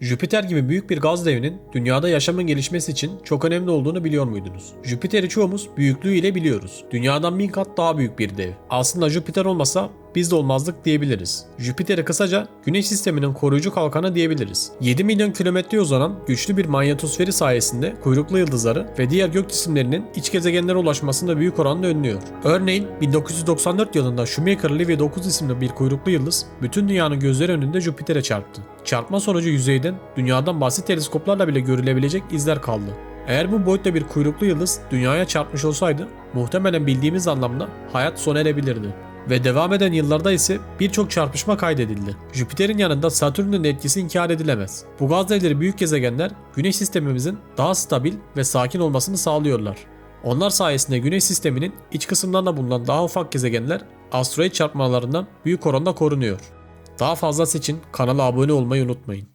Jüpiter gibi büyük bir gaz devinin dünyada yaşamın gelişmesi için çok önemli olduğunu biliyor muydunuz? Jüpiter'i çoğumuz büyüklüğüyle biliyoruz. Dünyadan bin kat daha büyük bir dev. Aslında Jüpiter olmasa biz de olmazdık diyebiliriz. Jüpiter'e kısaca Güneş sisteminin koruyucu kalkanı diyebiliriz. 7 milyon kilometre uzanan güçlü bir manyetosferi sayesinde kuyruklu yıldızları ve diğer gök cisimlerinin iç gezegenlere ulaşmasında büyük oranda önlüyor. Örneğin 1994 yılında Shoemaker Levy 9 isimli bir kuyruklu yıldız bütün dünyanın gözleri önünde Jüpiter'e çarptı. Çarpma sonucu yüzeyden dünyadan basit teleskoplarla bile görülebilecek izler kaldı. Eğer bu boyutta bir kuyruklu yıldız dünyaya çarpmış olsaydı muhtemelen bildiğimiz anlamda hayat sona erebilirdi. Ve devam eden yıllarda ise birçok çarpışma kaydedildi. Jüpiter'in yanında Satürn'ün etkisi inkar edilemez. Bu gaz devleri büyük gezegenler Güneş sistemimizin daha stabil ve sakin olmasını sağlıyorlar. Onlar sayesinde Güneş sisteminin iç kısımlarında bulunan daha ufak gezegenler asteroid çarpmalarından büyük oranda korunuyor. Daha fazlası için kanala abone olmayı unutmayın.